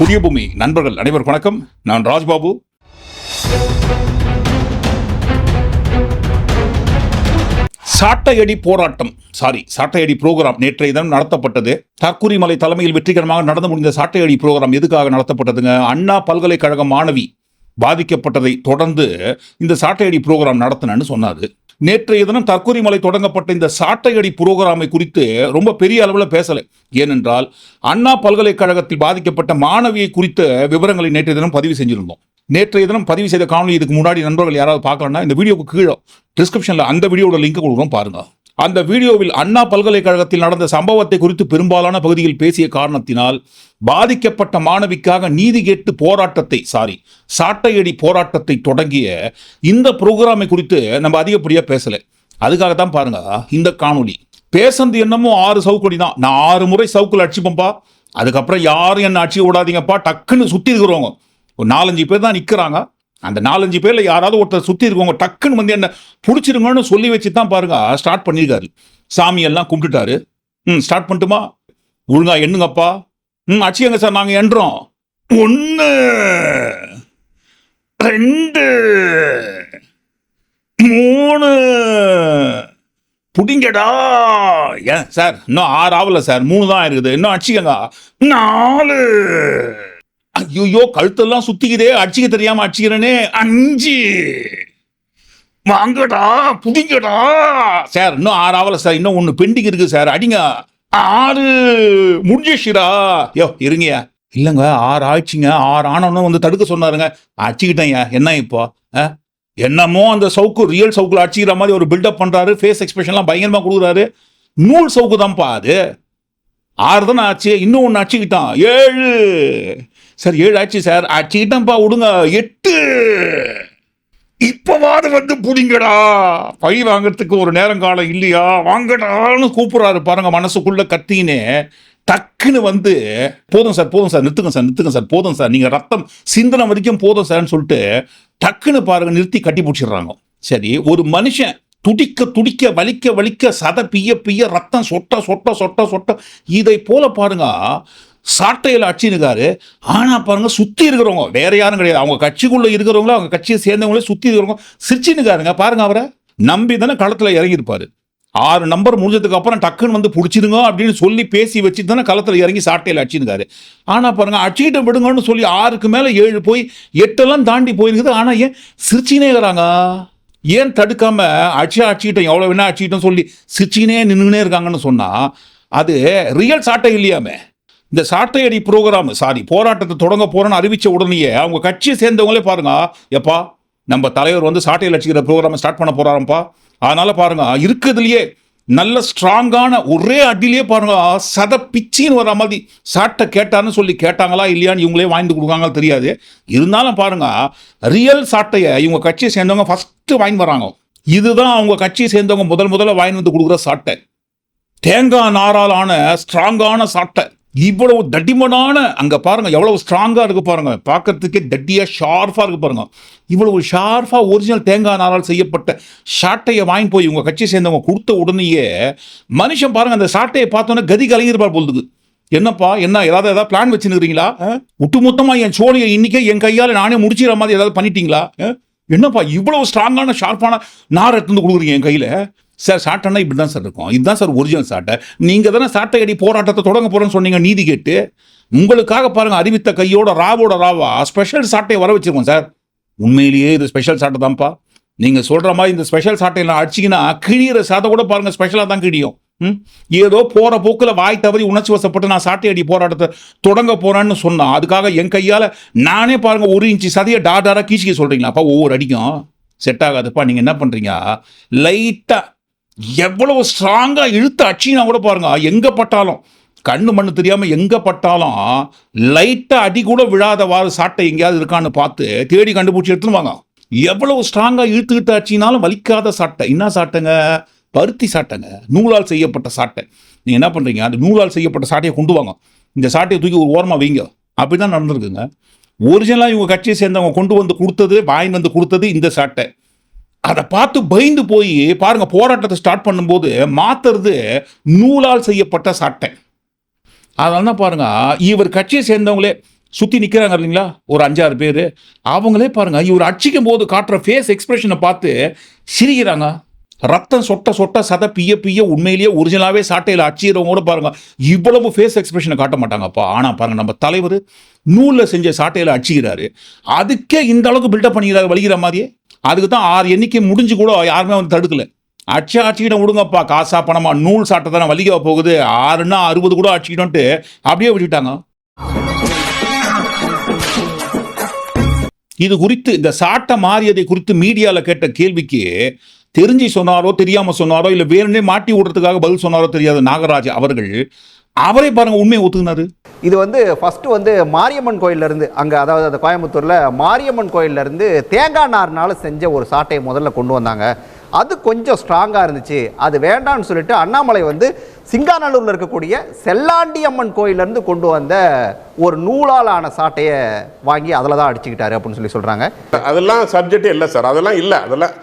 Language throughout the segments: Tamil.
புதிய பூமி நண்பர்கள் அனைவருக்கும் வணக்கம். நான் ராஜ்பாபு. சாட்டையடி போராட்டம். சாரி சாட்டையடி புரோகிராம் நேற்றைய தினம் நடத்தப்பட்டது. தற்குறிமலை தலைமையில் வெற்றிகரமாக நடந்து முடிந்த சாட்டையடி புரோகிராம் எதுக்காக நடத்தப்பட்டதுங்க? அண்ணா பல்கலைக்கழக மாணவி பாதிக்கப்பட்டதை தொடர்ந்து இந்த சாட்டையடி புரோகிராம் நடத்தினேன்னு சொன்னாது நேற்றைய தினம் தற்கொலை தொடங்கப்பட்ட இந்த சாட்டையடி புரோகிராமை குறித்து ரொம்ப பெரிய அளவில் பேசலை. ஏனென்றால் அண்ணா பல்கலைக்கழகத்தில் பாதிக்கப்பட்ட மாணவியை குறித்த விவரங்களை நேற்றைய தினம் பதிவு செஞ்சிருந்தோம். நேற்றைய தினம் பதிவு செய்த காணொலி இதுக்கு முன்னாடி நண்பர்கள் யாராவது பார்க்கலன்னா இந்த வீடியோக்கு கீழே டிஸ்கிரிப்ஷனில் அந்த வீடியோட லிங்க் கொடுக்குறோம் பாருங்கள் அந்த வீடியோவில் அண்ணா பல்கலைக்கழகத்தில் நடந்த சம்பவத்தை குறித்து பெரும்பாலான பகுதியில் பேசிய காரணத்தினால் பாதிக்கப்பட்ட மாணவிக்காக நீதி கேட்டு போராட்டத்தை சாரி சாட்டையடி போராட்டத்தை தொடங்கிய இந்த புரோகிராமை குறித்து நம்ம அதிகப்படியாக பேசலை. அதுக்காக தான் பாருங்க இந்த காணொளி. பேசுறது என்னமோ ஆறு சவுக்கொடி தான். நான் ஆறு முறை சவுக்கில் அடிச்சுப்போம்ப்பா அதுக்கப்புறம் யாரும் என்ன அடிச்சு விடாதீங்கப்பா. டக்குன்னு சுற்றி இருக்கிறவங்க. ஒரு நாலஞ்சு பேர் தான் நிற்கிறாங்க அந்த நாலஞ்சு பேரில் யாராவது ஒருத்தர் சுற்றி இருக்கவங்க டக்குன்னு வந்து என்ன பிடிச்சிருங்கன்னு சொல்லி வச்சு தான் பாருங்க ஸ்டார்ட் பண்ணியிருக்காரு சாமியெல்லாம் கும்பிட்டுட்டாரு. ம் ஸ்டார்ட் பண்ணட்டுமா? ஒழுங்கா எண்ணுங்கப்பா. ம் அச்சியங்க சார் நாங்கள் எண்றோம் ஒன்று ரெண்டு மூணு புடிங்கடா. ஏன் சார் இன்னும் ஆறு ஆகல சார் மூணு தான் இருக்குது. இன்னும் அடிச்சுக்கங்க. நாலு. ஐயோ கழுத்தெல்லாம் சுத்திக்குதே அடிச்சுக்க தெரியாம அடிச்சுக்கிறேனே. அஞ்சு. வாங்கடா புடிங்கடா. சார் இன்னும் ஆறு ஆவல சார் இன்னும் ஒன்று பெண்டிங் இருக்கு சார் அடிங்க. ஆறு. முடிஞ்சிச்சுடா யோ இருங்கயா இல்லைங்க ஆறு ஆயிடுச்சுங்க. ஆறு ஆனவனும் வந்து தடுக்க சொன்னாருங்க. அடிச்சுக்கிட்டேங்க என்ன இப்போ? ஆ? என்னமோ அந்த சவுக்கு ரியல் சவுக்கில் அடிச்சுக்கிற மாதிரி ஒரு பில்டப் பண்ணுறாரு ஃபேஸ் எக்ஸ்பிரஷன்லாம் பயங்கரமாக கொடுக்குறாரு. நூல் சவுக்கு தான்ப்பா அது. ஆறு தானே ஆச்சு இன்னும் ஒன்று அடிச்சுக்கிட்டான். ஏழு. சார் ஏழு ஆச்சு சார். அடிச்சுக்கிட்டேன்ப்பா விடுங்க எட்டு. இப்பவாது வந்து பிடிங்கடா. பை வாங்குறதுக்கு ஒரு நேரம் காலம் இல்லையா? வாங்கடான்னு கூப்பிட்றாரு பாருங்க மனசுக்குள்ள கத்தினே. டக்குன்னு வந்து போதும் சார் போதும் சார் நிறுத்துங்க சார் நிறுத்துங்க சார் போதும் சார். நீங்கள் ரத்தம் சிந்தனை வரைக்கும் போதும் சார்னு சொல்லிட்டு டக்குன்னு பாருங்க நிறுத்தி கட்டி பிடிச்சிடுறாங்க. சரி ஒரு மனுஷன் துடிக்க துடிக்க வலிக்க வலிக்க சத பிய பிய ரத்தம் சொட்ட சொட்ட சொட்ட சொட்ட. இதை போல பாருங்க சாட்டையில் அடிச்சுருக்காரு. ஆனால் பாருங்க சுற்றி இருக்கிறவங்க வேற யாரும் கிடையாது. அவங்க கட்சிக்குள்ளே இருக்கிறவங்களும் அவங்க கட்சியை சேர்ந்தவங்களே சுற்றி இருக்கிறவங்க சிரிச்சுனுக்காருங்க பாருங்க அவரை. நம்பி தானே களத்தில் இறங்கியிருப்பாரு. ஆறு நம்பர் முடிஞ்சதுக்கு அப்புறம் டக்குன்னு வந்து பிடிச்சிருங்க அப்படின்னு சொல்லி பேசி வச்சு தானே களத்தில் இறங்கி சாட்டையில் அடிச்சிருக்காரு ஆனால் பாருங்க அடிச்சுக்கிட்ட விடுங்கன்னு சொல்லி ஆறுக்கு மேலே ஏழு போய் எட்டெல்லாம் தாண்டி போயிருக்குது. ஆனால் ஏன் சிரிச்சினே இருக்கிறாங்க? ஏன் தடுக்காம அடிச்சா அடிச்சுக்கிட்டோம் எவ்வளோ வேணா அடிச்சுக்கிட்டோம் சொல்லி சிரிச்சினே நின்றுனே இருக்காங்கன்னு சொன்னால் அது ரியல் சாட்டை இல்லையாமே? இந்த சாட்டையடி ப்ரோக்ராம் சாரி போராட்டத்தை தொடங்க போறேன்னு அறிவிச்ச உடனேயே அவங்க கட்சியை சேர்ந்தவங்களே பாருங்க. எப்பா நம்ம தலைவர் வந்து சாட்டையில் அடிச்சுக்கிற ப்ரோக்ராமை ஸ்டார்ட் பண்ண போறாராம்ப்பா அதனால பாருங்க இருக்கிறதுலயே நல்ல ஸ்ட்ராங்கான ஒரே அடியிலே பாருங்க சத பிச்சின்னு வர மாதிரி சாட்டை கேட்டான்னு சொல்லி கேட்டாங்களா இல்லையான்னு இவங்களே வாங்கி கொடுக்காங்களா தெரியாது. இருந்தாலும் பாருங்க ரியல் சாட்டையை இவங்க கட்சியை சேர்ந்தவங்க ஃபஸ்ட்டு வாங்கி வராங்க. இதுதான் அவங்க கட்சியை சேர்ந்தவங்க முதல் முதல்ல வாங்கி வந்து கொடுக்குற சாட்டை. தேங்காய் நாரால் ஆன ஸ்ட்ராங்கான சாட்டை. இவ்வளவு தடிமனான அங்கே பாருங்கள் எவ்வளவு ஸ்ட்ராங்காக இருக்குது பாருங்கள் பார்க்கறதுக்கே தட்டியாக ஷார்ஃபாக இருக்குது பாருங்க. இவ்வளவு ஷார்ஃபாக ஒரிஜினல் தேங்காய் நாரால் செய்யப்பட்ட சாட்டையை வாங்கி போய் இவங்க கட்சி சேர்ந்தவங்க கொடுத்த உடனேயே மனுஷன் பாருங்க அந்த சாட்டையை பார்த்தோன்னே கதி கலைஞர்பார் பொழுது என்னப்பா என்ன ஏதாவது ஏதாவது பிளான் வச்சுருக்கிறீங்களா ஒட்டுமொத்தமாக என் சோழியை இன்றைக்கே என் கையால் நானே முடிச்சிடற மாதிரி ஏதாவது பண்ணிட்டீங்களா? என்னப்பா இவ்வளவு ஸ்ட்ராங்கான ஷார்ப்பான நார் எடுத்து வந்து கொடுக்குறீங்க என் கையில்? சார் சாட்டைன்னா இப்படி தான் சார் இருக்கும். இதுதான் சார் ஒரிஜினல் சாட்டை நீங்கள் தானே சாட்டை அடி போராட்டத்தை தொடங்க போகிறேன்னு சொன்னீங்க நீதி கேட்டு. உங்களுக்காக பாருங்க அறிவித்த கையோட ராவோட ராவா ஸ்பெஷல் சாட்டையை வர வச்சுருக்கோம் சார் உண்மையிலேயே இது ஸ்பெஷல் சாட்டை தான்ப்பா. நீங்கள் சொல்கிற மாதிரி இந்த ஸ்பெஷல் சாட்டையெல்லாம் அடிச்சிங்கன்னா கிழியிற சாட்டை கூட பாருங்கள் ஸ்பெஷலாக தான் கிழியும். ம்? ஏதோ போகிற போக்கில் வாய் தவறி உணர்ச்சி வசப்பட்டு நான் சாட்டை அடி போராட்டத்தை தொடங்க போகிறேன்னு சொன்னான் அதுக்காக என் கையால் நானே பாருங்க ஒரு இன்ச்சு சதையை டாடாராக கீச்சிக்க சொல்கிறீங்களாப்பா ஒவ்வொரு அடிக்கும். செட் ஆகாதுப்பா நீங்கள் என்ன பண்ணுறீங்க லைட்டாக எவ்வளவு ஸ்ட்ராங்காக இழுத்து அடிச்சினா கூட பாருங்க எங்கே பட்டாலும் கண்ணு மண்ணு தெரியாமல் எங்கே பட்டாலும் லைட்டாக அடி கூட விழாதவாறு சாட்டை எங்கேயாவது இருக்கான்னு பார்த்து தேடி கண்டுபிடிச்சி எடுத்துன்னு வாங்க. எவ்வளவு ஸ்ட்ராங்காக இழுத்துக்கிட்டு அடிச்சினாலும் வலிக்காத சாட்டை. என்ன சாட்டைங்க? பருத்தி சாட்டைங்க. நூலால் செய்யப்பட்ட சாட்டை. நீங்கள் என்ன பண்ணுறீங்க அந்த நூலால் செய்யப்பட்ட சாட்டையை கொண்டு வாங்க. இந்த சாட்டையை தூக்கி ஒரு ஓரமாக வைங்க. அப்படி தான் நடந்திருக்குங்க ஒரிஜினலாக இவங்க கட்சியை சேர்ந்தவங்க கொண்டு வந்து கொடுத்தது வாங்கி வந்து கொடுத்தது இந்த சாட்டை. அதை பார்த்து பயந்து போய் பாருங்க போராட்டத்தை ஸ்டார்ட் பண்ணும்போது மாத்துறது நூலால் செய்யப்பட்ட சாட்டை. அதனால தான் பாருங்க இவர் கட்சியை சேர்ந்தவங்களே சுத்தி நிற்கிறாங்க இல்லைங்களா? ஒரு அஞ்சாறு பேர். அவங்களே பாருங்க இவர் அடிச்சிக்கும் போது காட்டுற ஃபேஸ் எக்ஸ்பிரஷனை பார்த்து சிரிக்கிறாங்க. ரத்தம் சொட்ட சொட்ட சத பிய பிய உண்மையிலேயே ஒரிஜினலாகவே சாட்டையில் அச்சிக்கிறவங்க கூட பாருங்க இவ்வளவு ஃபேஸ் எக்ஸ்பிரஷனை காட்ட மாட்டாங்கப்பா. ஆனால் பாருங்கள் நம்ம தலைவர் நூலில் செஞ்ச சாட்டையில் அடிச்சுக்கிறாரு. அதுக்கே இந்த அளவுக்கு பில்டப் பண்ணிக்கிறாரு வலிக்கிற மாதிரியே. அதுக்கு தான் ஆறு எண்ணிக்கை முடிஞ்சு கூட யாருமே வந்து தடுக்கல. அச்சு ஆட்சியிடம் விடுங்கப்பா காசா பணமா நூல் சாட்டை தானே வலிக்க போகுது. ஆறுன்னா அறுபது கூட அடிச்சுக்கிட்டோன்ட்டு அப்படியே விட்டுட்டாங்க. இது குறித்து இந்த சாட்டை மாறியதை குறித்து மீடியாவில் கேட்ட கேள்விக்கு தெரிஞ்சு சொன்னாரோ தெரியாம சொன்னாரோ இல்லை வேணும்னே மாட்டி விடுறதுக்காக பதில் சொன்னாரோ தெரியாத. நாகராஜ் அவர்கள் அவரே பாருங்க உண்மையை ஒத்துக்கினாரு. இது வந்து ஃபர்ஸ்ட் வந்து மாரியம்மன் கோயில்ல இருந்து அங்க அதாவது அந்த கோயம்புத்தூர்ல மாரியம்மன் கோயில்ல இருந்து தேங்காய் நார்னால செஞ்ச ஒரு சாட்டையை முதல்ல கொண்டு வந்தாங்க. அது கொஞ்சம் ஸ்ட்ராங்கா இருந்துச்சு. அது வேண்டாம்னு சொல்லிட்டு அண்ணாமலை வந்து சிங்காநல்லூர்ல இருக்கக்கூடிய செல்லாண்டி அம்மன் கோயில்ல இருந்து கொண்டு வந்த ஒரு நூலால் ஆன சாட்டையை வாங்கி அதில் தான் அடிச்சுக்கிட்டாரு அப்படின்னு சொல்லி சொல்றாங்க. அதெல்லாம் சப்ஜெக்டே இல்லை சார். அதெல்லாம் இல்லை. அதெல்லாம்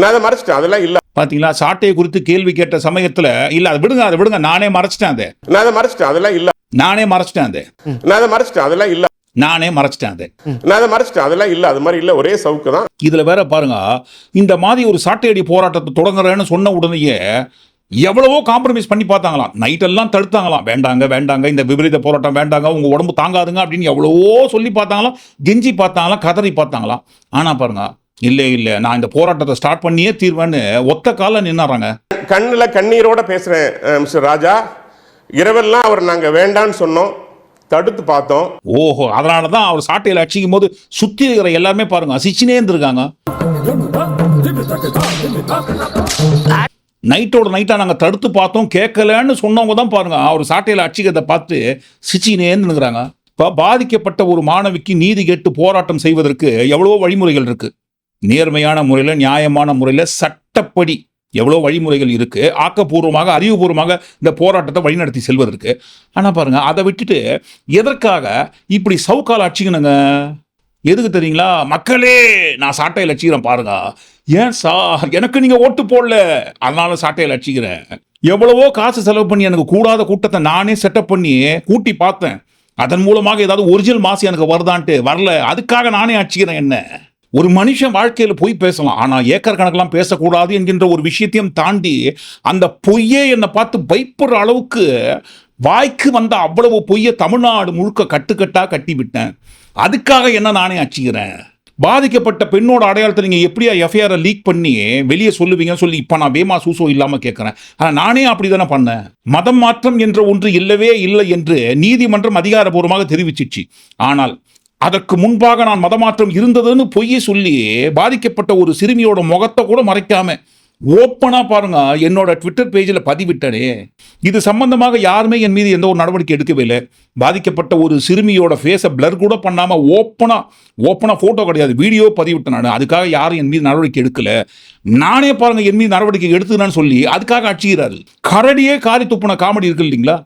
நான் அதை மறைச்சிட்டேன் அதெல்லாம் இல்லை. பாத்தீங்களா? சாட்டையை குறித்து கேள்வி கேட்ட சமயத்துல இல்ல அதை விடுங்க அதை விடுங்க நானே மறைச்சிட்டேன் அதை. நான் அதை மறைச்சிட்டேன் அதெல்லாம் இல்லை. நானே மறைச்சிட்டேன் அதை. நான் அதை மறைச்சிட்டேன் அதெல்லாம் இல்லை. நானே மறைச்சிட்டேன் அதை. நான் அதை மறைச்சிட்டேன் அதெல்லாம் இல்லை அது மாதிரி இல்லை ஒரே சவுக்கு தான். இதுல வேற பாருங்க இந்த மாதிரி ஒரு சாட்டையடி போராட்டத்தை தொடங்குறேன்னு சொன்ன உடனேயே எவ்வளவோ காம்ப்ரமைஸ் பண்ணி பார்த்தாங்களாம். நைட் எல்லாம் தடுத்தாங்களாம். வேண்டாங்க வேண்டாங்க இந்த விபரீத போராட்டம் வேண்டாங்க உங்க உடம்பு தாங்காதுங்க அப்படின்னு எவ்வளவோ சொல்லி பார்த்தாங்களாம் கெஞ்சி பார்த்தாங்களாம் கதறி பார்த்தாங்களாம். ஆனா பாருங்க இல்லை இல்லை. நான் இந்த போராட்டத்தை ஸ்டார்ட் பண்ணியே தீர்வேன்னு ஒத்த கால நின்னாராங்க கண்ணில் கண்ணீரோட பேசுகிறேன் மிஸ்டர் ராஜா. இரவெல்லாம் அவர் நாங்கள் வேண்டான்னு சொன்னோம் தடுத்து பார்த்தோம். ஓஹோ அதனால தான் அவர் சாட்டையில் அடிச்சிக்கும் போது சுற்றி இருக்கிற எல்லாருமே பாருங்க சிச்சினே இருந்திருக்காங்க. நைட்டோட நைட்டாக நாங்கள் தடுத்து பார்த்தோம் கேட்கலன்னு சொன்னவங்க தான் பாருங்க அவர் சாட்டையில் அடிச்சிக்கிறத பார்த்து சிச்சினே இருந்துக்கிறாங்க இப்போ பாதிக்கப்பட்ட ஒரு மாணவிக்கு நீதி கேட்டு போராட்டம் செய்வதற்கு எவ்வளவோ வழிமுறைகள் இருக்கு. நேர்மையான முறையில் நியாயமான முறையில் சட்டப்படி எவ்வளோ வழிமுறைகள் இருக்குது ஆக்கப்பூர்வமாக அறிவுபூர்வமாக இந்த போராட்டத்தை வழிநடத்தி செல்வதற்கு. ஆனால் பாருங்கள் அதை விட்டுட்டு எதற்காக இப்படி சவுக்கால் அடிச்சிக்கணுங்க? எதுக்கு தெரியுங்களா? மக்களே நான் சாட்டையில் அடிச்சுக்கிறேன் பாருங்க. ஏன் சார்? எனக்கு நீங்கள் ஓட்டு போடல. அதனால சாட்டையில் அடிச்சுக்கிறேன். எவ்வளவோ காசு செலவு பண்ணி எனக்கு கூடாத கூட்டத்தை நானே செட்டப் பண்ணி கூட்டி பார்த்தேன். அதன் மூலமாக ஏதாவது ஒரிஜினல் மாசு எனக்கு வருதான்ட்டு வரல. அதுக்காக நானே அடிச்சுக்கிறேன் என்ன? ஒரு மனுஷன் வாழ்க்கையில் பொய் பேசலாம். ஆனால் ஏக்கர் கணக்கெல்லாம் பேசக்கூடாது என்கின்ற ஒரு விஷயத்தையும் தாண்டி அந்த பொய்யே என்னை பார்த்து பயப்படுற அளவுக்கு வாய்க்கு வந்த அவ்வளவு பொய்யை தமிழ்நாடு முழுக்க கட்டுக்கட்டாக கட்டிவிட்டேன். அதுக்காக என்ன நானே அடிச்சுக்கிறேன் பாதிக்கப்பட்ட பெண்ணோட அடையாளத்தை நீங்கள் எப்படியா எஃப்ஐஆரை லீக் பண்ணி வெளியே சொல்லுவீங்கன்னு சொல்லி இப்போ நான் பேமா சூசோ இல்லாமல் கேட்குறேன் ஆனால் நானே அப்படிதானே பண்ணேன். மதம் மாற்றம் என்ற ஒன்று இல்லவே இல்லை என்று நீதிமன்றம் அதிகாரபூர்வமாக தெரிவிச்சிச்சு. ஆனால் அதற்கு முன்பாக நான் மதமாற்றம் இருந்ததுன்னு பொய்யை சொல்லி பாதிக்கப்பட்ட ஒரு சிறுமியோட முகத்தை கூட மறைக்காம ஓப்பனா பாருங்க. என்னோட ட்விட்டர் பேஜில் பதிவிட்டனே. இது சம்பந்தமாக யாருமே என் மீது எந்த ஒரு நடவடிக்கை எடுக்கவே இல்லை. பாதிக்கப்பட்ட ஒரு சிறுமியோட ஃபேஸை பிளர் கூட பண்ணாம ஓப்பனா ஓப்பனா போட்டோ கிடையாது. வீடியோ பதிவிட்டேன் நான். அதுக்காக யாரும் என் மீது நடவடிக்கை எடுக்கல. நானே பாருங்க என் மீது நடவடிக்கை எடுத்துக்கிறேன்னு சொல்லி அதுக்காக அடிச்சுக்கிறாரு. கரடியே காரி துப்புன காமெடி இருக்கு இல்லைங்களா?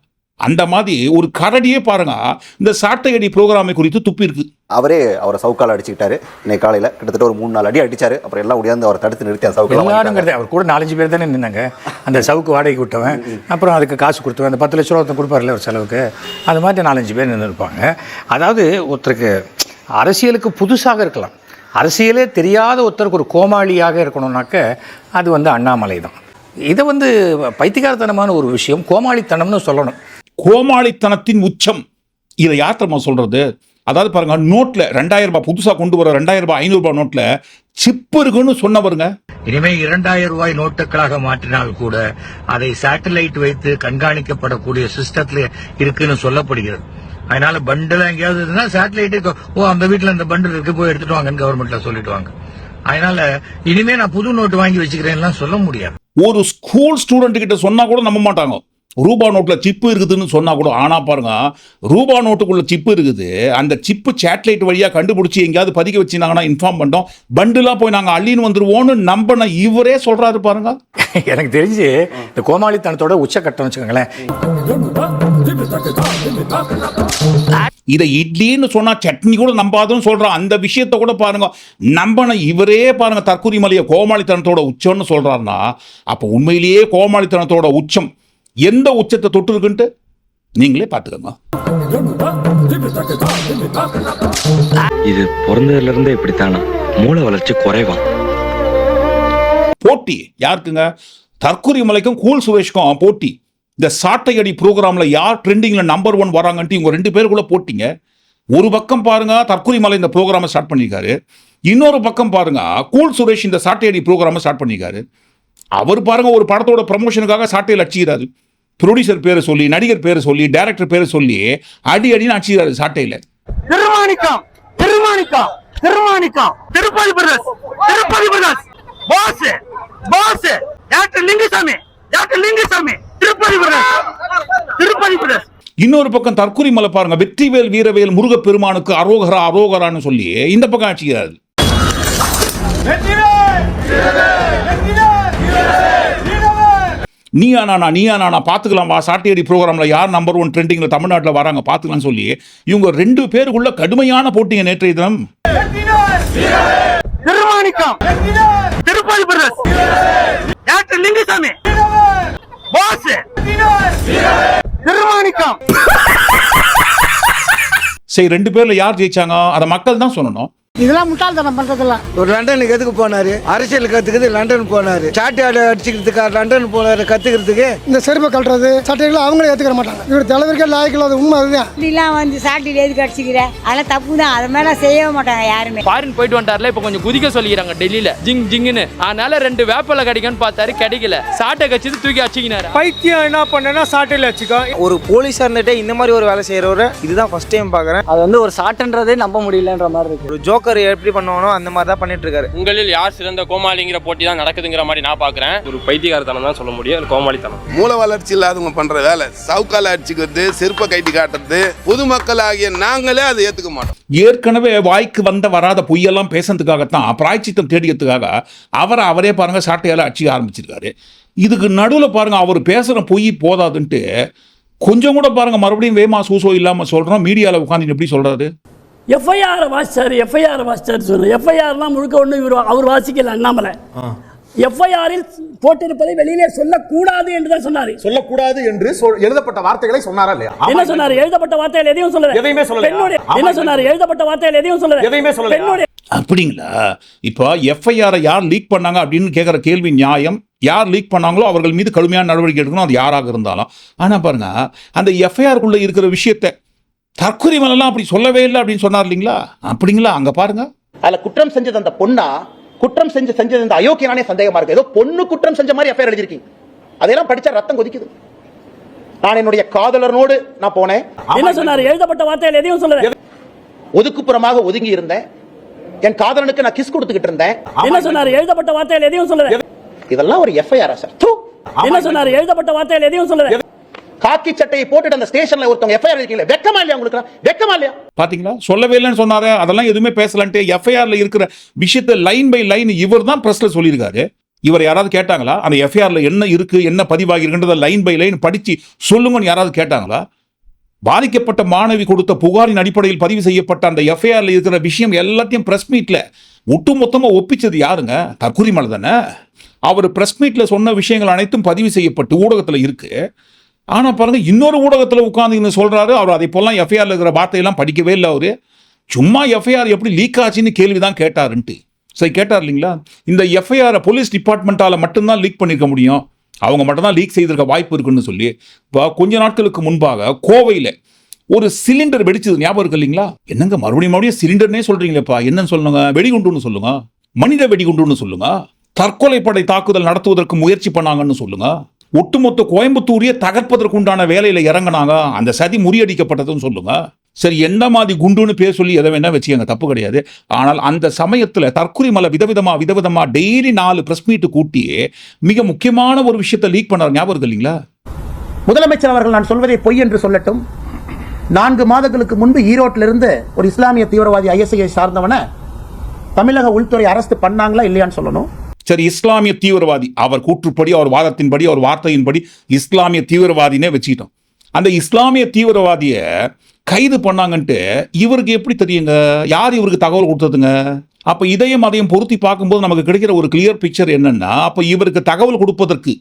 அந்த மாதிரி ஒரு கரடியே பாருங்க. இந்த சாட்டையடி ப்ரோக்ராமை குறித்து துப்பி இருக்கு. அவரே அவரை சவுக்கால் அடிச்சுக்கிட்டாரு. இன்னைக்கு காலையில் கிட்டத்தட்ட ஒரு மூணு நாலு அடி அடிச்சாரு. அப்புறம் எல்லாம் முடியாது அவரை தடுத்து நிறுத்தி அந்த சவுக்கால் எல்லாருங்கிறது அவர் கூட நாலஞ்சு பேர் தானே நின்னாங்க. அந்த சவுக்கு வாடகைக்கு விட்டவன் அப்புறம் அதுக்கு காசு கொடுத்தவன் அந்த பத்து லட்ச ரூபா ஒருத்தன் கொடுப்பார்ல ஒரு செலவுக்கு. அது மாதிரி நாலஞ்சு பேர் நின்று இருப்பாங்க. அதாவது ஒருத்தருக்கு அரசியலுக்கு புதுசாக இருக்கலாம். அரசியலே தெரியாத ஒருத்தருக்கு ஒரு கோமாளியாக இருக்கணும்னாக்க அது வந்து அண்ணாமலை தான் இதை வந்து பைத்தியகாரத்தனமான ஒரு விஷயம் கோமாளித்தனம்னு சொல்லணும். கோமாளித்தனத்தின் உச்சம். இதை யார் சொல்றது? அதாவது பாருங்க நோட்ல ரெண்டாயிரம் ரூபாய் புதுசா கொண்டு வர ரெண்டாயிரம் ரூபாய் ஐநூறு ரூபாய் நோட்ல சிப் இருக்குன்னு சொன்னவருங்க இனிமே இரண்டாயிரம் ரூபாய் நோட்டுகளாக மாற்றினால் கூட அதை சேட்டலைட் வைத்து கண்காணிக்கப்படக்கூடிய சிஸ்டத்துல இருக்குன்னு சொல்லப்படுகிறது. அதனால பண்டில் எங்கேயாவது இருந்தா சேட்டலைட்டு ஓ அந்த வீட்டுல இந்த பண்டில் இருக்கு போய் எடுத்துட்டு வாங்கன்னு கவர்மெண்ட்ல சொல்லிட்டு வாங்க. அதனால இனிமே நான் புது நோட்டு வாங்கி வச்சுக்கிறேன்லாம் சொல்ல முடியாது. ஒரு ஸ்கூல் ஸ்டூடெண்ட் கிட்ட சொன்னா கூட நம்ப மாட்டாங்க. ரூபா நோட்ல சிப்பு இருக்குதுன்னு சொன்னா கூட ஆனா பாருங்க ரூபா நோட்டுக்குள்ள சிப்பு இருக்குது. அந்த சிப்பு சேட்டலைட் வழியா கண்டுபிடிச்சி எங்கேயாவது பதிக்க வச்சிருந்தாங்கன்னா இன்ஃபார்ம் பண்ணிட்டோம். பண்டிலா போய் நாங்க அள்ளின்னு வந்துருவோம்னு நம்பின இவரே சொல்றாரு பாருங்க. எனக்கு தெரிஞ்சு இந்த கோமாளித்தனத்தோட உச்சக்கட்டம் வச்சுக்கோங்களேன். இதை இட்லின்னு சொன்னா சட்னி கூட நம்பாதுன்னு சொல்றான் அந்த விஷயத்த கூட பாருங்க. நம்பன இவரே பாருங்க தற்கொலை மலைய கோமாளித்தனத்தோட உச்சம்னு சொல்றாருன்னா அப்ப உண்மையிலேயே கோமாளித்தனத்தோட உச்சம். எந்த உச்சத்தை தொட்டு இருக்குன்ட்டு நீங்களே பார்த்துக்கோங்க. இது பிறந்ததுல இருந்தே இப்படித்தானா? மூளை வளர்ச்சி குறைவான் போட்டி யாருக்குங்க? தற்கொலை மலைக்கும் கூல் சுரேஷ்க்கும் போட்டி. இந்த சாட்டை அடி ப்ரோக்ராம்ல யார் ட்ரெண்டிங்ல நம்பர் ஒன் வராங்கன்ட்டு இவங்க ரெண்டு பேருக்குள்ள போட்டிங்க. ஒரு பக்கம் பாருங்க தற்கொலை மலை இந்த ப்ரோக்ராமை ஸ்டார்ட் பண்ணியிருக்காரு. இன்னொரு பக்கம் பாருங்க கூல் சுரேஷ் இந்த சாட்டை அடி ப்ரோக்ராமை ஸ்டார்ட் பண்ணியிருக்காரு. அவர் பாருங்க ஒரு படத்தோட ப்ரமோஷனுக்காக சாட்டையில் அடிச்சுக்கிறாரு. ப்ரொடியூசர் பேரை சொல்லி நடிகர் பேரை சொல்லி டைரக்டர் பேரை சொல்லி அடி அடின்னு அடிச்சுக்கிறாரு சாட்டையில். Thirumanickam Thirumanickam Thirumanickam Tirupati brothers Tirupati brothers pass pass doctor Lingusamy doctor Lingusamy Tirupati brothers Tirupati brothers இன்னொரு பக்கம் தற்கொலை மலை பாருங்க வெற்றிவேல் வீரவேல் முருகப் பெருமானுக்கு அரோகரா அரோகரான்னு சொல்லி இந்த பக்கம் அடிச்சுக்கிறாரு. நீயா நானா நீயா நானா பார்த்துக்கலாம் வா. சாட்டியடி ப்ரோக்ராம்ல யார் நம்பர் ஒன் ட்ரெண்டிங்ல தமிழ்நாட்டில் வராங்க பார்த்துக்கலாம்னு சொல்லி இவங்க ரெண்டு பேருக்குள்ள கடுமையான போட்டிங்க நேற்றைய தினம். Thirumanickam Tirupati brothers doctor Lingusamy. Pass Thirumanickam சரி ரெண்டு பேர்ல யார் ஜெயிச்சாங்க? அதை மக்கள் தான் சொல்லணும். இதெல்லாம் முட்டாள்தனம் பண்றதெல்லாம். ஒரு லண்டனுக்கு எதுக்கு போனாரு? அரசியல் கத்துக்கிறது லண்டன் போனாரு. சாட்டி ஆடு அடிச்சுக்கிறதுக்கா லண்டன் போனாரு கத்துக்கிறதுக்கு? இந்த செருப்பை கட்டுறது சட்டைகளை அவங்களே ஏத்துக்கிற மாட்டாங்க. இவர் தலைவருக்கே லாய்க்கு இல்லாத உண்மை அதுதான். இப்படிலாம் வந்து சாட்டில் எதுக்கு அடிச்சுக்கிற? அதெல்லாம் தப்பு தான் அதை மேலே செய்யவே மாட்டாங்க யாருமே. ஃபாரின் போயிட்டு வந்துட்டார்ல இப்போ கொஞ்சம் குதிக்க சொல்லிக்கிறாங்க டெல்லியில. ஜிங் ஜிங்குன்னு. அதனால ரெண்டு வேப்பலை கிடைக்கும்னு பார்த்தாரு கிடைக்கல. சாட்டை கட்சி தூக்கி அடிச்சிக்கினாரு. பைத்தியம் என்ன பண்ணனா சாட்டையில வச்சுக்கோ ஒரு போலீஸா இருந்துட்டு இந்த மாதிரி ஒரு வேலை செய்யறவரை இதுதான் ஃபர்ஸ்ட் டைம் பாக்குறேன் அது வந்து ஒரு சாட்டுன்றதே நம்ப முடியலன்ற மாதிரி இருக்கு. ஒரு ஜோக்கர் எப்படி பண்ணுவானோ அந்த மாதிரி தான் பண்ணிட்டு இருக்காரு உங்களில் யார் சிறந்த கோமாளிங்கிற போட்டி தான் நடக்குதுங்கிற மாதிரி நான் பாக்குறேன் ஒரு பைத்தியகாரத்தனம் தான் சொல்ல முடியும் கோமாளித்தனம். மூல வளர்ச்சி இல்லாதவங்க பண்ற வேலை சவுக்கால அடிச்சுக்கிறது செருப்பை கைட்டி காட்டுறது பொதுமக்கள் ஆகிய நாங்களே அதை ஏத்துக்க மாட்டோம். ஏற்கனவே வாய்க்கு வந்த வராத பொய்யெல்லாம் பேசுறதுக்காகத்தான் பிராய்ச்சித்தம் தேடிக்கிறதுக்காக அவரை அவரே பாருங்க சாட்டையால அடிச்சு ஆரம்பிச்சிருக்காரு. இதுக்கு நடுவில் பாருங்க அவர் பேசுகிற பொய் போதாதுன்ட்டு கொஞ்சம் கூட பாருங்க மறுபடியும் வேமா சூசோ இல்லாமல் சொல்கிறோம் மீடியாவில் உட்காந்து எப்படி சொல்கிறாரு எஃப்ஐஆர் வாசிச்சாரு எஃப்ஐஆர் வாசிச்சாரு சொல்லு எஃப்ஐஆர்லாம் முழுக்க ஒன்று இவர் அவர் வாசிக்கல அண்ணாமலை. எஃப்ஐஆரில் போட்டிருப்பதை வெளியிலே சொல்லக்கூடாது என்று தான் சொன்னாரு. சொல்லக்கூடாது என்று எழுதப்பட்ட வார்த்தைகளை சொன்னாரா இல்லையா? என்ன சொன்னாரு? எழுதப்பட்ட வார்த்தைகள் எதையும் சொல்லல. எதையுமே ஆமா. என்ன சொன்னாரு? எழுதப்பட்ட வார்த்தைகள் எதையும் சொல்லல. எதையுமே? பெண்ணுடைய அப்படிங்களா? இப்போ எஃப்ஐஆரை யார் லீக் பண்ணாங்க அப்படின்னு கேட்குற கேள்வி நியாயம். யார் லீக் பண்ணாங்களோ அவர்கள் மீது கடுமையான நடவடிக்கை எடுக்கணும். அது யாராக இருந்தாலும். ஆனால் பாருங்க அந்த எஃப்ஐஆருக்குள்ளே இருக்கிற விஷயத்தை தற்கொலை மேலாம் அப்படி சொல்லவே இல்லை அப்படின்னு சொன்னார் இல்லைங்களா? அப்படிங்களா? அங்கே பாருங்க. அதுல குற்றம் செஞ்சது அந்த பொண்ணா? குற்றம் செஞ்சு செஞ்சது அந்த அயோக்கியனானே சந்தேகமா இருக்கு. ஏதோ பொண்ணு குற்றம் செஞ்ச மாதிரி அஃபேர் எழுதிருக்கீங்க அதெல்லாம் படிச்சா ரத்தம் கொதிக்குது. நான் என்னுடைய காதலனோடு நான் போனேன். என்ன சொன்னாரு? எழுதப்பட்ட வார்த்தைகள் எதையும் சொல்லல. ஒதுக்குப்புறமாக ஒதுங்கி இருந்தேன். என் காதலனுக்கு நான் கிஸ் கொடுத்துக்கிட்டு இருந்தேன். என்ன சொன்னாரு? எழுதப்பட்ட வார்த்தைகள் எதையும் சொல்லல. இதெல்லாம் ஒரு எஃப்ஐஆர் சார் தூ. என்ன சொன்னாரு? எழுதப்பட்ட வார்த்தைகள் எதையும் சொல்லல. காக்கி சட்டையை போட்டுட்டு அந்த ஸ்டேஷன்ல ஒருத்தவங்க எஃப்ஐஆர் இருக்கீங்களா வெக்கமா இல்லையா உங்களுக்கு? வெக்கமா இல்லையா? பாத்தீங்களா? சொல்லவே இல்லைன்னு சொன்னாரு அதெல்லாம் எதுவுமே பேசலன்ட்டு எஃப்ஐஆர்ல இருக்கிற விஷயத்தை லைன் பை லைன் இவர் தான் பிரஸ்ல சொல்லியிருக்காரு. இவர் யாராவது கேட்டாங்களா? அந்த எஃப்ஐஆர்ல என்ன இருக்கு என்ன பதிவாகி இருக்குன்றத லைன் பை லைன் படிச்சு சொல்லுங்கன்னு யாராவது கேட்டாங்களா? பாதிக்கப்பட்ட மாணவி கொடுத்த புகாரின் அடிப்படையில் பதிவு செய்யப்பட்ட அந்த எஃப்ஐஆர்ல இருக்கிற விஷயம் எல்லாத்தையும் பிரஸ் மீட்ல ஒட்டுமொத்தமாக ஒப்பிச்சது யாருங்க? தற்கொலை தானே? அவர் பிரஸ் மீட்ல சொன்ன விஷயங்கள் அனைத்தும் பதிவு செய்யப்பட்டு ஊடகத்தில் இருக்கு. ஆனால் பாருங்கள் இன்னொரு ஊடகத்தில் உட்காந்து சொல்கிறாரு அவர் அதை போலாம் எஃப்ஐஆரில் இருக்கிற வார்த்தையெல்லாம் படிக்கவே இல்லை அவர். சும்மா எஃப்ஐஆர் எப்படி லீக் ஆச்சுன்னு கேள்வி தான் கேட்டாருன்ட்டு. சரி கேட்டார் இல்லைங்களா? இந்த எஃப்ஐஆரை போலீஸ் டிபார்ட்மெண்ட்டால் மட்டும்தான் லீக் பண்ணிருக்க முடியும். அவங்க மட்டும்தான் லீக் செய்திருக்க வாய்ப்பு இருக்குன்னு சொல்லி இப்போ கொஞ்ச நாட்களுக்கு முன்பாக கோவையில் ஒரு சிலிண்டர் வெடிச்சது ஞாபகம் இருக்கு இல்லைங்களா? என்னங்க மறுபடியும் மறுபடியும் சிலிண்டர்னே சொல்கிறீங்களேப்பா என்னன்னு சொல்லுங்க. வெடிகுண்டுன்னு சொல்லுங்க. மனித வெடிகுண்டுன்னு சொல்லுங்க. தற்கொலை படை தாக்குதல் நடத்துவதற்கு முயற்சி பண்ணாங்கன்னு சொல்லுங்க. ஒட்டுமொத்த கோயம்புத்தூரையே தகர்ப்பதற்கு உண்டான வேலையில இறங்குனாங்க. அந்த சதி முறியடிக்கப்பட்டதுன்னு சொல்லுங்க. சரி என்ன மாதிரி குண்டுன்னு பேர் சொல்லி எதை வேணா வச்சுக்கங்க தப்பு கிடையாது. ஆனால் அந்த சமயத்தில் தற்கொலை மலை விதவிதமா விதவிதமா டெய்லி நாலு பிரஸ் மீட் கூட்டி மிக முக்கியமான ஒரு விஷயத்தை லீக் பண்ணார். ஞாபகம் இல்லைங்களா? முதலமைச்சர் அவர்கள் நான் சொல்வதை பொய் என்று சொல்லட்டும். நான்கு மாதங்களுக்கு முன்பு ஈரோட்டிலிருந்து ஒரு இஸ்லாமிய தீவிரவாதி ஐஎஸ்ஐயை சார்ந்தவனை தமிழக உள்துறை அரசு பண்ணாங்களா இல்லையான்னு சொல்லணும். சரி இஸ்லாமிய தீவிரவாதி அவர் கூற்றுப்படி அவர் வாதத்தின்படி அவர் வார்த்தையின்படி இஸ்லாமிய தீவிரவாதினே வச்சுக்கிட்டோம். அந்த இஸ்லாமிய தீவிரவாதியை கைது பண்ணாங்கன்ட்டு இவருக்கு எப்படி தெரியுங்க? யார் இவருக்கு தகவல் கொடுத்ததுங்க? அப்போ இதையும் அதையும் பொருத்தி பார்க்கும்போது நமக்கு கிடைக்கிற ஒரு கிளியர் பிக்சர் என்னன்னா அப்போ இவருக்கு தகவல் கொடுப்பதற்கு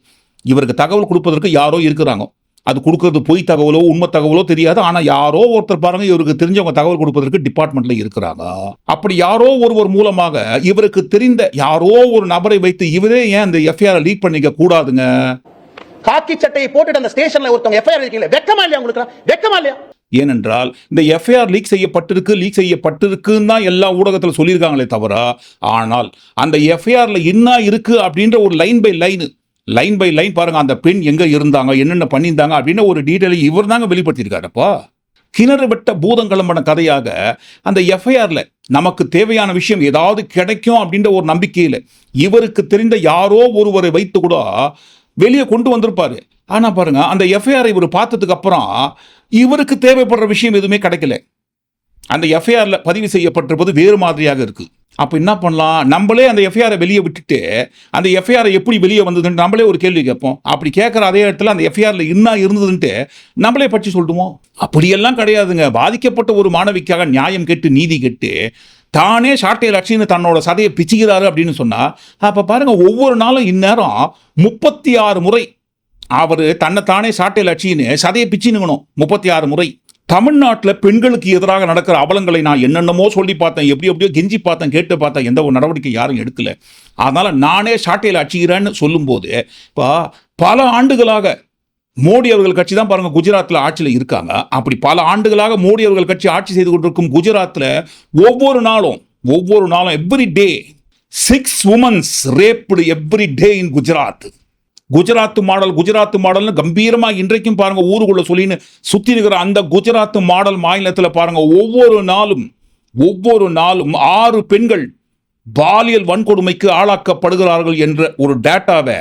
இவருக்கு தகவல் கொடுப்பதற்கு யாரோ இருக்கிறாங்க. அது கொடுக்கறது பொய் தகவலோ உண்மை தகவலோ தெரியாது. ஆனா யாரோ ஒருத்தர் பாருங்க இவருக்கு தெரிஞ்சவங்க தகவல் கொடுப்பதற்கு டிபார்ட்மெண்ட்ல இருக்கிறாங்க. அப்படி யாரோ ஒருவர் மூலமாக இவருக்கு தெரிந்த யாரோ ஒரு நபரை வைத்து இவரே ஏன் இந்த எஃப்ஐஆர் லீக் பண்ணிக்க கூடாதுங்க? காக்கி சட்டையை போட்டுட்டு அந்த ஸ்டேஷன்ல ஒருத்தவங்க எஃப்ஐஆர் இருக்கீங்க வெக்கமா இல்லையா உங்களுக்கு? வெக்கமா இல்லையா? ஏனென்றால் இந்த எஃப்ஐஆர் லீக் செய்யப்பட்டிருக்கு லீக் செய்யப்பட்டிருக்குன்னு தான் எல்லா ஊடகத்தில் சொல்லியிருக்காங்களே தவிர ஆனால் அந்த எஃப்ஐஆர்ல என்ன இருக்கு அப்படின்ற ஒரு line by line line by line பாருங்க அந்த பெண் எங்க இருந்தாங்க என்னென்ன பண்ணியிருந்தாங்க அப்படின்னு ஒரு டீட்டெயிலை இவர் தாங்க வெளிப்படுத்தியிருக்காருப்பா. கிணறு வெட்ட பூதம் கதையாக அந்த எஃப்ஐஆரில் நமக்கு தேவையான விஷயம் ஏதாவது கிடைக்கும் அப்படின்ற ஒரு நம்பிக்கையில் இவருக்கு தெரிந்த யாரோ ஒருவரை வைத்து கூட வெளியே கொண்டு வந்திருப்பாரு. ஆனால் பாருங்க அந்த எஃப்ஐஆர் இவர் பார்த்ததுக்கு அப்புறம் இவருக்கு தேவைப்படுற விஷயம் எதுவுமே கிடைக்கல. அந்த எஃப்ஐஆரில் பதிவு செய்யப்பட்டிருப்பது வேறு மாதிரியாக இருக்குது அப்போ என்ன பண்ணலாம்? நம்மளே அந்த எஃப்ஐஆரை வெளியே விட்டுட்டு அந்த எஃப்ஐஆரை எப்படி வெளியே வந்ததுன்னு நம்மளே ஒரு கேள்வி கேட்போம். அப்படி கேட்குற அதே இடத்துல அந்த எஃப்ஐஆரில் என்ன இருந்ததுன்ட்டு நம்மளே பற்றி சொல்லிடுவோம் அப்படியெல்லாம் கிடையாதுங்க. பாதிக்கப்பட்ட ஒரு மாணவிக்காக நியாயம் கேட்டு நீதி கேட்டு தானே சாட்டையில் அடிச்சுன்னு தன்னோட சதையை பிச்சுக்கிறாரு அப்படின்னு சொன்னால் அப்போ பாருங்க ஒவ்வொரு நாளும் இந்நேரம் முப்பத்தி ஆறு முறை அவர் தன்னை தானே சாட்டையில் அடிச்சின்னு சதையை பிச்சுனுங்கணும் முப்பத்தி ஆறு முறை. தமிழ்நாட்டில் பெண்களுக்கு எதிராக நடக்கிற அவலங்களை நான் என்னென்னமோ சொல்லி பார்த்தேன் எப்படி எப்படியோ கெஞ்சி பார்த்தேன் கேட்டு பார்த்தேன் எந்த ஒரு நடவடிக்கை யாரும் எடுக்கல. அதனால் நானே சாட்டையில் அடிச்சுக்கிறேன்னு சொல்லும்போது இப்போ பல ஆண்டுகளாக மோடி அவர்கள் கட்சி தான் பாருங்கள் குஜராத்தில் ஆட்சியில் இருக்காங்க. அப்படி பல ஆண்டுகளாக மோடி அவர்கள் கட்சி ஆட்சி செய்து கொண்டிருக்கும் குஜராத்தில் ஒவ்வொரு நாளும் ஒவ்வொரு நாளும் every day six womens raped every day in Gujarat Gujarat model Gujarat மாடல்னு கம்பீரமாக இன்றைக்கும் பாருங்க ஊருக்குள்ள சொல்லின்னு சுற்றி இருக்கிற அந்த குஜராத் மாடல் மாநிலத்தில் பாருங்க ஒவ்வொரு நாளும் ஒவ்வொரு நாளும் ஆறு பெண்கள் பாலியல் வன்கொடுமைக்கு ஆளாக்கப்படுகிறார்கள் என்ற ஒரு டேட்டாவை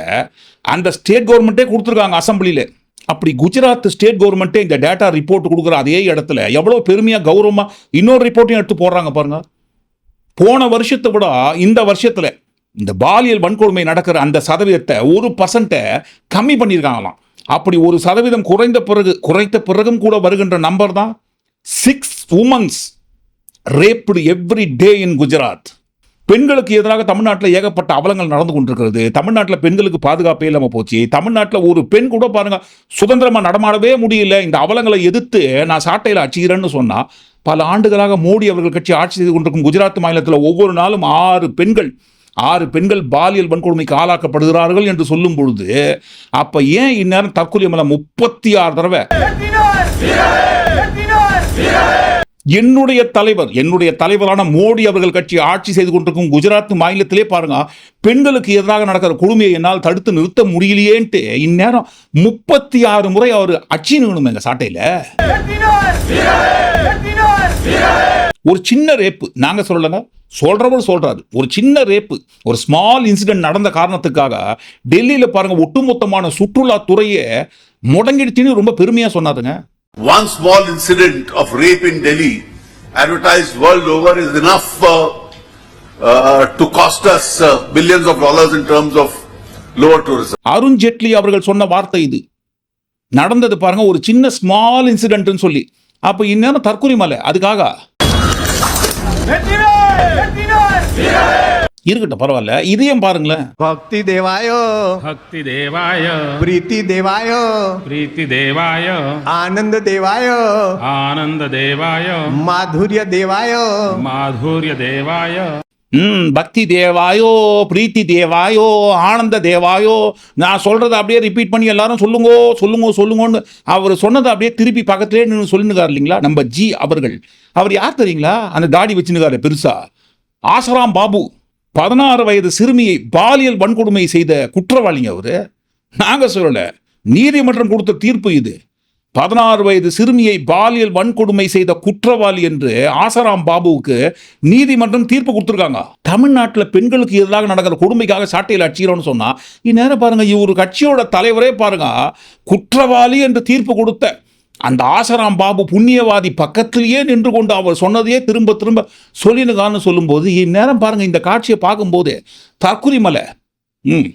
அந்த ஸ்டேட் கவர்மெண்ட்டே கொடுத்துருக்காங்க அசம்பிளியில் அப்படி குஜராத் ஸ்டேட் கவர்மெண்ட்டே இந்த டேட்டா ரிப்போர்ட் கொடுக்குற அதே இடத்துல எவ்வளோ பெருமையாக கௌரவமாக இன்னொரு ரிப்போர்ட்டையும் எடுத்து போடுறாங்க பாருங்கள் போன வருஷத்தை விட இந்த வருஷத்தில் இந்த பாலியல் வன்கொடுமை நடக்கிற அந்த சதவீதத்தை ஒரு பர்சன்ட்டை கம்மி பண்ணியிருக்காங்களாம். அப்படி ஒரு சதவீதம் குறைந்த பிறகு குறைத்த பிறகும் கூட வருகின்ற நம்பர் தான் six womens raped every day in Gujarat பெண்களுக்கு எதிராக தமிழ்நாட்டில் ஏகப்பட்ட அவலங்கள் நடந்து கொண்டிருக்கிறது. தமிழ்நாட்டில் பெண்களுக்கு பாதுகாப்பே இல்லாமல் போச்சு. தமிழ்நாட்டில் ஒரு பெண் கூட பாருங்க சுதந்திரமாக நடமாடவே முடியல. இந்த அவலங்களை எதிர்த்து நான் சாட்டையில் அச்சுகிறேன்னு சொன்னால் பல ஆண்டுகளாக மோடி அவர்கள் கட்சி ஆட்சி செய்து கொண்டிருக்கும் குஜராத் மாநிலத்தில் ஒவ்வொரு நாளும் ஆறு பெண்கள் ஆறு பெண்கள் பாலியல் வன்கொடுமைக்கு ஆளாக்கப்படுகிறார்கள் என்று சொல்லும் பொழுது அப்ப ஏன் இந்நேரம் தற்கொலை மலம் முப்பத்தி ஆறு தடவை? என்னுடைய தலைவர் என்னுடைய தலைவரான மோடி அவர்கள் கட்சி ஆட்சி செய்து கொண்டிருக்கும் குஜராத் மாநிலத்திலே பாருங்க பெண்களுக்கு எதிராக நடக்கிற கொடுமையை என்னால் தடுத்து நிறுத்த முடியலையேன்ட்டு இந்நேரம் முப்பத்தி ஆறு முறை அவர் அச்சின்னு எங்க சாட்டையில. ஒரு சின்ன ரேப்பு நாங்க சொல்லலங்க சொல்றவர் சொல்றாரு. ஒரு சின்ன ரேப்பு ஒரு ஸ்மால் இன்சிடென்ட் நடந்த காரணத்துக்காக டெல்லியில பாருங்க ஒட்டுமொத்தமான சுற்றுலா துறையை முடங்கிடுச்சுன்னு ரொம்ப பெருமையா சொன்னாருங்க. Of rape in Delhi, advertised world over, is enough uh, uh, to cost us uh, billions of dollars in terms of lower tourism. Arun Jaitley அவர்கள் சொன்ன வார்த்தை இது. நடந்தது பாருங்க ஒரு சின்ன ஸ்மால் இன்சிடென்ட்னு சொல்லி. அப்ப இந்நேரம் தற்கொலை மலை அதுக்காக இருக்கட்டும் பரவாயில்ல. இதையும் பாருங்களேன். பக்தி தேவாயோ? பக்தி தேவாயோ? பிரீத்தி தேவாயோ? பிரீத்தி தேவாயோ? ஆனந்த தேவாயோ? ஆனந்த தேவாயோ? மாதுரிய தேவாயோ? மாதுரிய தேவாயோ? பக்தி தேவாயோ பிரீத்தி தேவாயோ ஆனந்த தேவாயோ நான் சொல்கிறத அப்படியே ரிப்பீட் பண்ணி எல்லாரும் சொல்லுங்கோ சொல்லுங்கோ சொல்லுங்கோன்னு அவர் சொன்னதை அப்படியே திருப்பி பக்கத்துலேயே நின்று சொல்லுங்கார் இல்லைங்களா? நம்ம ஜி அவர்கள். அவர் யார் தெரியுங்களா? அந்த தாடி வச்சுனுக்காரு பெருசா. ஆசராம் பாபு பதினாறு வயது சிறுமியை பாலியல் வன்கொடுமை செய்த குற்றவாளிங்க அவர். நாங்கள் சொல்லலை. நீதிமன்றம் கொடுத்த தீர்ப்பு இது. பதினாறு வயது சிறுமியை பாலியல் வன்கொடுமை செய்த குற்றவாளி என்று ஆசாராம் பாபுவுக்கு நீதிமன்றம் தீர்ப்பு கொடுத்துருக்காங்க. தமிழ்நாட்டில் பெண்களுக்கு எதிராக நடக்கிற கொடுமைக்காக சாட்டையில் அடிச்சிக்கிறோம்னு சொன்னா இந்நேரம் பாருங்க இவர் கட்சியோட தலைவரே பாருங்க குற்றவாளி என்று தீர்ப்பு கொடுத்த அந்த ஆசாராம் பாபு புண்ணியவாதி பக்கத்திலேயே நின்று கொண்டு அவர் சொன்னதையே திரும்ப திரும்ப சொல்லினுக்கான்னு சொல்லும்போது இந்நேரம் பாருங்க இந்த காட்சியை பார்க்கும்போது தற்குறி மலை ம்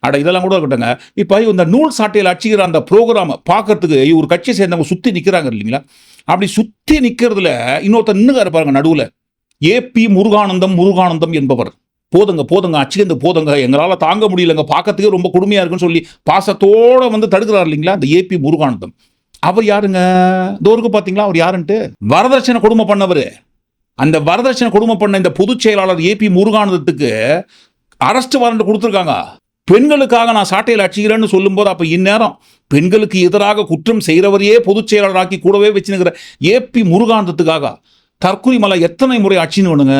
அட இதெல்லாம் கூட இருக்கட்டுங்க இப்போ இந்த நூல் சாட்டையில் அடிச்சுக்கிற அந்த ப்ரோக்ராமை பார்க்கறதுக்கு இவர் கட்சியை சேர்ந்தவங்க சுற்றி நிற்கிறாங்க இல்லைங்களா? அப்படி சுற்றி நிற்கிறதுல இன்னொருத்தர் நின்னுக்காரு பாருங்க நடுவில். ஏபி முருகானந்தம் முருகானந்தம் என்பவர். போதுங்க போதுங்க அச்சிருந்து போதுங்க. எங்களால் தாங்க முடியலங்க. பார்க்கறதுக்கே ரொம்ப கொடுமையாக இருக்குன்னு சொல்லி பாசத்தோடு வந்து தடுக்கிறார் இல்லைங்களா? அந்த ஏபி முருகானந்தம். அவர் யாருங்க? தோருக்கு பார்த்தீங்களா அவர் யாருன்ட்டு? வரதட்சணை கொடுமை பண்ணவர். அந்த வரதட்சணை கொடுமை பண்ண இந்த பொதுச் செயலாளர் ஏபி முருகானந்தத்துக்கு அரஸ்ட் வாரண்ட் கொடுத்துருக்காங்க. பெண்களுக்காக நான் சாட்டையில் அடிச்சுக்கிறேன்னு சொல்லும்போது அப்போ இந்நேரம் பெண்களுக்கு எதிராக குற்றம் செய்கிறவரையே பொதுச் செயலாளராக்கி கூடவே வச்சுனுங்கிற ஏபி முருகாந்தத்துக்காக தற்கொலை மலை எத்தனை முறை அச்சின்னு வேணுங்க?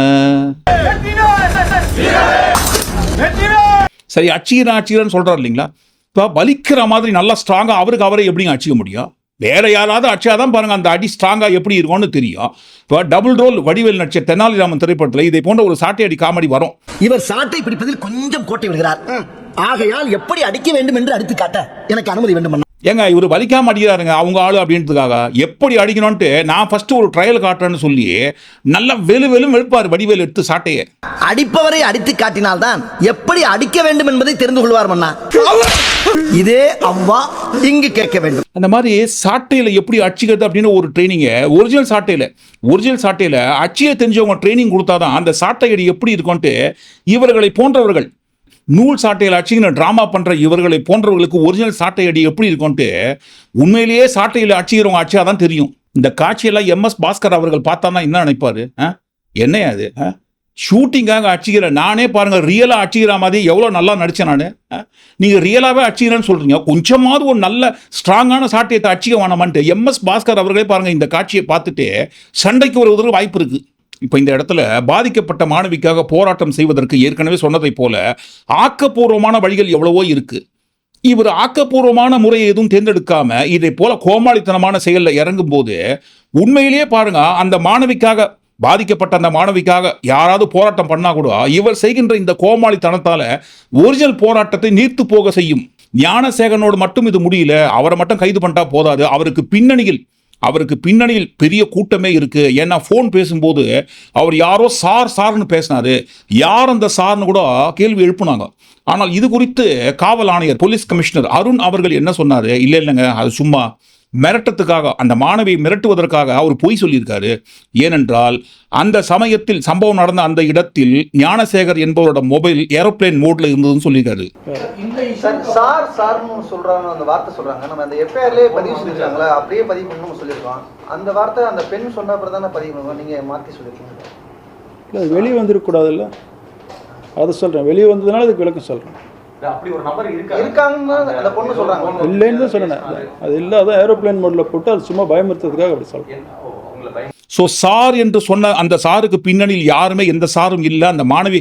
சரி அச்சிக்கிறேன் அச்சிக்கிறேன்னு சொல்கிறார் இல்லைங்களா? இப்போ வலிக்கிற மாதிரி நல்லா ஸ்ட்ராங்காக அவருக்கு அவரை எப்படிங்க அடிச்சிக்க முடியும்? வேற யாராவது அடிச்சாதான் பாருங்க அந்த அடி ஸ்ட்ராங்கா எப்படி இருக்கும்னு தெரியும். இப்போ டபுள் ரோல் வடிவேல் நடிச்ச தெனாலிராமன் திரைப்படத்தில் இதை போன்ற ஒரு சாட்டை அடி காமெடி வரும். இவர் சாட்டை பிடிப்பதில் கொஞ்சம் கோட்டை விடுகிறார். ஆகையால் எப்படி அடிக்க வேண்டும் என்று அடித்து காட்ட எனக்கு அனுமதி வேண்டும் ஏங்க இவர் வலிக்காம அடிக்கிறாருங்க அவங்க ஆளு அப்படின்றதுக்காக. எப்படி அடிக்கணும்ட்டு நான் ஃபர்ஸ்ட் ஒரு ட்ரையல் காட்டுறேன்னு சொல்லி நல்லா வெளு வெளும் வெளுப்பார் வடிவேல் எடுத்து சாட்டையை. அடிப்பவரை அடித்து காட்டினால்தான் எப்படி அடிக்க வேண்டும் என்பதை தெரிந்து கொள்வார் மன்னா. இதே அவ்வா இங்கு கேட்க வேண்டும். அந்த மாதிரி சாட்டையில் எப்படி அடிச்சுக்கிறது அப்படின்னு ஒரு ட்ரைனிங்கை ஒரிஜினல் சாட்டையில் ஒரிஜினல் சாட்டையில் அச்சியை தெரிஞ்சவங்க ட்ரைனிங் கொடுத்தாதான் அந்த சாட்டையடி எப்படி இருக்கும்ட்டு இவர்களை போன்றவர்கள் நூல் சாட்டையில் அடிச்சுக்கின்னு ட்ராமா பண்ணுற இவர்களை போன்றவர்களுக்கு ஒரிஜினல் சாட்டை அடி எப்படி இருக்கும்ட்டு உண்மையிலேயே சாட்டையில் அடிச்சுக்கிறவங்க அடிச்சா தான் தெரியும். இந்த காட்சியெல்லாம் எம்எஸ் பாஸ்கர் அவர்கள் பார்த்தா தான் என்ன நினைப்பாரு? ஆ? என்னையா அது? ஆ? ஷூட்டிங்காக அடிச்சுக்கிற நானே பாருங்க ரியலாக அடிச்சுக்கிற மாதிரி எவ்வளோ நல்லா நடித்தேன் நான். நீங்கள் ரியலாகவே அடிச்சுக்கிறேன்னு சொல்கிறீங்க கொஞ்சமாவது ஒரு நல்ல ஸ்ட்ராங்கான சாட்டியத்தை அடிச்சிக்க வேணாமான்ட்டு எம்எஸ் பாஸ்கர் அவர்களே பாருங்கள் இந்த காட்சியை பார்த்துட்டு சண்டைக்கு வருவதற்கு வாய்ப்பு இருக்குது இப்போ இந்த இடத்துல பாதிக்கப்பட்ட மாணவிக்காக போராட்டம் செய்வதற்கு ஏற்கனவே சொன்னதைப் போல ஆக்கப்பூர்வமான வழிகள் எவ்வளவோ இருக்குது இவர் ஆக்கப்பூர்வமான முறையை எதுவும் தேர்ந்தெடுக்காம இதை போல கோமாளித்தனமான செயலில் இறங்கும் போது உண்மையிலேயே பாருங்க அந்த மாணவிக்காக பாதிக்கப்பட்ட அந்த மாணவிக்காக யாராவது போராட்டம் பண்ணா கூட இவர் செய்கின்ற இந்த கோமாளித்தனத்தால ஒரிஜினல் போராட்டத்தை நீர்த்து போக செய்யும். ஞானசேகரனோடு மட்டும் இது முடியல அவரை மட்டும் கைது பண்ணிட்டா போதாது. அவருக்கு பின்னணியில் அவருக்கு பின்னணியில் பெரிய கூட்டமே இருக்குது ஏன்னா ஃபோன் பேசும்போது அவர் யாரோ சார் சார்னு பேசினாரு. யார் அந்த சார்னு கூட கேள்வி எழுப்புனாங்க. ஆனால் இது குறித்து காவல் ஆணையர் போலீஸ் கமிஷனர் அருண் அவர்கள் என்ன சொன்னார்? இல்லை இல்லைங்க அது சும்மா மிரட்டத்துக்காக அந்த மாணவியை மிரட்டுவதற்காக அவர் பொய் சொல்லியிருக்காரு. ஏனென்றால் அந்த சமயத்தில் சம்பவம் நடந்த அந்த இடத்தில் ஞானசேகர் என்பவரோட மொபைல் ஏரோப்ளேன் மோட்ல இருந்ததுன்னு சொல்லியிருக்காரு. சார் சார்னு சொல்றாங்க அந்த வார்த்தை சொல்றாங்க. நம்ம அந்த எஃப்ஐஆர்லயே பதிவு செஞ்சிருக்காங்களா அப்படியே பதிவு பண்ணணும்னு சொல்லியிருக்கோம். அந்த வார்த்தை அந்த பெண் சொன்ன அப்புறம் தானே பதிவு பண்ணுவோம் நீங்க மாத்தி சொல்லிருக்கீங்க. இல்லை வெளியே வந்துருக்கக்கூடாதுல்ல அதை சொல்கிறேன் வெளியே வந்ததுனால அதுக்கு விளக்கம் சொல்கிறேன் அப்படி ஒரு நபர் இருக்காங்கன்னு அந்த பொண்ணு சொல்றாங்க. இல்லைன்னு தான் சொன்னேன் அது இல்லாத ஏரோப்ளேன் மோடில் போட்டு அது சும்மா பயமுறுத்துறதுக்காக அப்படி சொல்கிறேன் ஸோ சார் என்று சொன்ன அந்த சாருக்கு பின்னணியில் யாருமே எந்த சாரும் இல்லை. அந்த மாணவி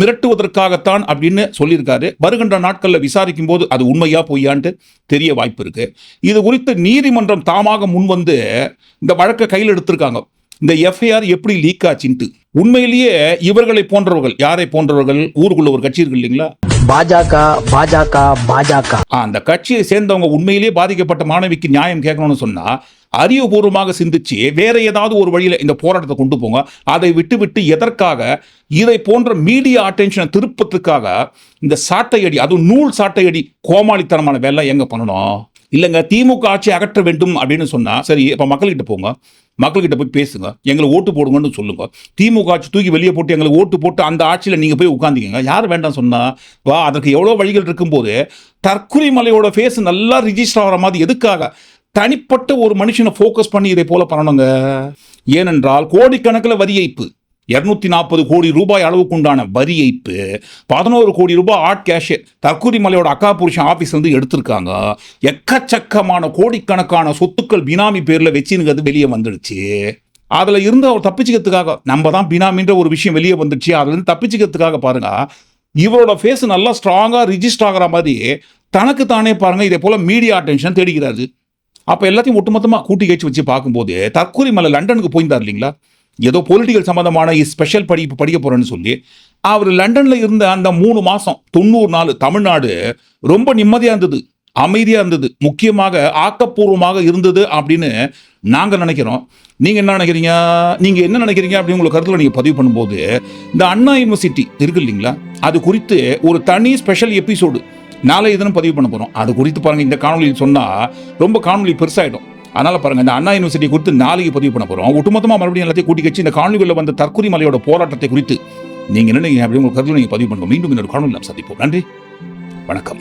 மிரட்டுவதற்காகத்தான் அப்படின்னு சொல்லியிருக்காரு. வருகின்ற நாட்களில் விசாரிக்கும் போது அது உண்மையா பொய்யான்ட்டு தெரிய வாய்ப்பு இருக்கு. இது குறித்து நீதிமன்றம் தாமாக முன்வந்து இந்த வழக்கை கையில் எடுத்திருக்காங்க. இந்த எஃப்ஐஆர் எப்படி லீக் ஆச்சுன்ட்டு. உண்மையிலேயே இவர்களை போன்றவர்கள் யாரை போன்றவர்கள்? ஊருக்குள்ள ஒரு கட்சி இருக்கு இல்லைங்களா? பாஜக பாஜக பாஜக. அந்த கட்சியை சேர்ந்தவங்க உண்மையிலேயே பாதிக்கப்பட்ட மாணவிக்கு நியாயம் கேட்கணும்னு சொன்னா அறிவுபூர்வமாக சிந்திச்சு வேற ஏதாவது ஒரு வழியில இந்த போராட்டத்தை கொண்டு போங்க. அதை விட்டு விட்டு எதற்காக? இதை போன்ற மீடியா அட்டென்ஷனை திருப்பத்துக்காக இந்த சாட்டையடி அதுவும் நூல் சாட்டையடி கோமாளித்தனமான வேலை எங்க பண்ணணும்? இல்லைங்க திமுக ஆட்சி அகற்ற வேண்டும் அப்படின்னு சொன்னால் சரி இப்போ மக்கள்கிட்ட போங்க மக்கள்கிட்ட போய் பேசுங்க எங்களை ஓட்டு போடுங்கன்னு சொல்லுங்க. திமுக ஆட்சி தூக்கி வெளியே போட்டு எங்களை ஓட்டு போட்டு அந்த ஆட்சியில் நீங்கள் போய் உட்காந்துக்கங்க யார் வேண்டாம் சொன்னால் வா அதற்கு எவ்வளோ வழிகள் இருக்கும்போது தற்கொலை மலையோட ஃபேஸ் நல்லா ரிஜிஸ்டர் ஆகிற மாதிரி எதுக்காக? தனிப்பட்ட ஒரு மனுஷனை ஃபோக்கஸ் பண்ணி இதை போல பண்ணணுங்க. ஏனென்றால் கோடிக்கணக்கில் வரி ஏய்ப்பு. இரநூத்தி நாற்பது கோடி ரூபாய் அளவுக்குண்டான வரி ஏய்ப்பு பதினோரு கோடி ரூபாய் ஆட் கேஷ் தற்கூரி மலையோட அக்கா புருஷன் ஆஃபீஸ் வந்து எடுத்திருக்காங்க. எக்கச்சக்கமான கோடிக்கணக்கான சொத்துக்கள் பினாமி பேரில் வச்சுங்கிறது வெளியே வந்துடுச்சு. அதில் இருந்து அவர் தப்பிச்சுக்கிறதுக்காக நம்ம தான் பினாமின்ற ஒரு விஷயம் வெளியே வந்துடுச்சு. அதுலேருந்து தப்பிச்சுக்கிறதுக்காக பாருங்கள் இவரோட ஃபேஸ் நல்லா ஸ்ட்ராங்காக ரிஜிஸ்டர் ஆகிற மாதிரி தனக்கு தானே பாருங்கள் இதே போல் மீடியா அட்டென்ஷன் தேடிக்கிறாரு அப்போ எல்லாத்தையும் ஒட்டுமொத்தமாக கூட்டி கழிச்சு வச்சு பார்க்கும்போது தற்கூரி மலை லண்டனுக்கு போயிருந்தார் இல்லைங்களா? ஏதோ பொலிட்டிக்கல் சம்மந்தமான ஸ்பெஷல் படிப்பு படிக்க போகிறேன்னு சொல்லி அவர் லண்டனில் இருந்த அந்த மூணு மாதம் தொண்ணூறு நாள் தமிழ்நாடு ரொம்ப நிம்மதியாக இருந்தது அமைதியாக இருந்தது முக்கியமாக ஆக்கப்பூர்வமாக இருந்தது அப்படின்னு நாங்கள் நினைக்கிறோம். நீங்கள் என்ன நினைக்கிறீங்க? நீங்கள் என்ன நினைக்கிறீங்க அப்படின்னு உங்களை கருத்தில் நீங்கள் பதிவு பண்ணும்போது இந்த அண்ணா யூனிவர்சிட்டி இருக்கு இல்லைங்களா? அது குறித்து ஒரு தனி ஸ்பெஷல் எபிசோடு நாளை இதனும் பதிவு பண்ண போகிறோம் அது குறித்து பாருங்கள் இந்த காணொலி சொன்னால் ரொம்ப காணொலி பெருசாகிடும் அதனால பாருங்க இந்த அண்ணா யூனிவர்சிட்டி குறித்து நாளைக்கு பதிவு பண்ண போகிறோம் ஒட்டுமொத்தமாக மறுபடியும் எல்லாத்தையும் கூட்டி கட்சி இந்த காணொலிகளில் வந்த தற்கொலை மலையோட போராட்டத்தை குறித்து. நீங்க என்ன நீங்க அப்படி உங்க கருத்து நீங்கள் பதிவு பண்ணுவோம் மீண்டும் இன்னொரு காணொலி நாம் சந்திப்போம். நன்றி. வணக்கம்.